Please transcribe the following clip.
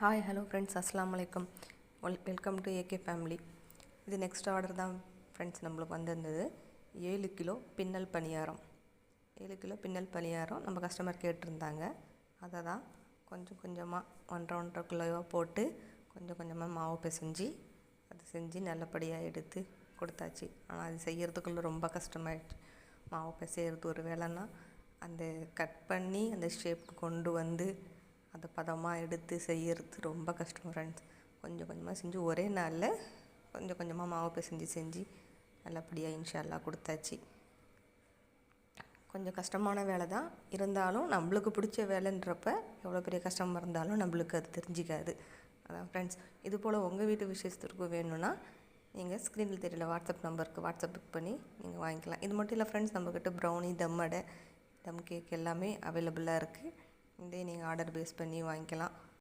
Hi hello friends அஸ்லாம் வலைக்கம் well welcome to AK family இது நெக்ஸ்ட் ஆர்டர் தான் ஃப்ரெண்ட்ஸ் நம்மளுக்கு வந்திருந்தது. ஏழு கிலோ பின்னல் பணியாரம். ஏழு கிலோ பின்னல் பணியாரம் நம்ம கஸ்டமர் கேட்டிருந்தாங்க. அதை தான் கொஞ்சம் கொஞ்சமாக ஒன்றரை ஒன்றரை கிலோவாக போட்டு கொஞ்சம் கொஞ்சமாக மாவு பிசைஞ்சு அது செஞ்சு நல்லபடியாக எடுத்து கொடுத்தாச்சு. ஆனால் அது செய்கிறதுக்குள்ள ரொம்ப கஷ்டமாயிடுச்சு. மாவு பிசைகிறது ஒரு வேலைன்னா அந்த கட் பண்ணி அந்த ஷேப்புக்கு கொண்டு வந்து அதை பதமாக எடுத்து செய்யறது ரொம்ப கஷ்டம் ஃப்ரெண்ட்ஸ் கொஞ்சம் கொஞ்சமாக செஞ்சு ஒரே நாளில் கொஞ்சம் கொஞ்சமாக மாவு பிசைஞ்சு செஞ்சு நல்லபடியாக இன்ஷால்லா கொடுத்தாச்சு. கொஞ்சம் கஷ்டமான வேலை தான். இருந்தாலும் நம்மளுக்கு பிடிச்ச வேலைன்றப்ப எவ்வளோ பெரிய கஷ்டமாக இருந்தாலும் நம்மளுக்கு அது தெரிஞ்சிக்காது. அதான் ஃப்ரெண்ட்ஸ் இது போல் உங்கள் வீட்டு விசேஷத்திற்கு வேணும்னா நீங்கள் ஸ்க்ரீனில் தெரியல வாட்ஸ்அப் நம்பருக்கு வாட்ஸ்அப் புக் பண்ணி நீங்கள் வாங்கிக்கலாம். இது மட்டும் இல்லை ஃப்ரெண்ட்ஸ் நம்மக்கிட்ட ப்ரௌனி தம் அடை தம் கேக் எல்லாமே அவைலபிளாக இருக்குது இதே நீங்கள் ஆர்டர் பேஸ் பண்ணி வாங்கிக்கலாம்.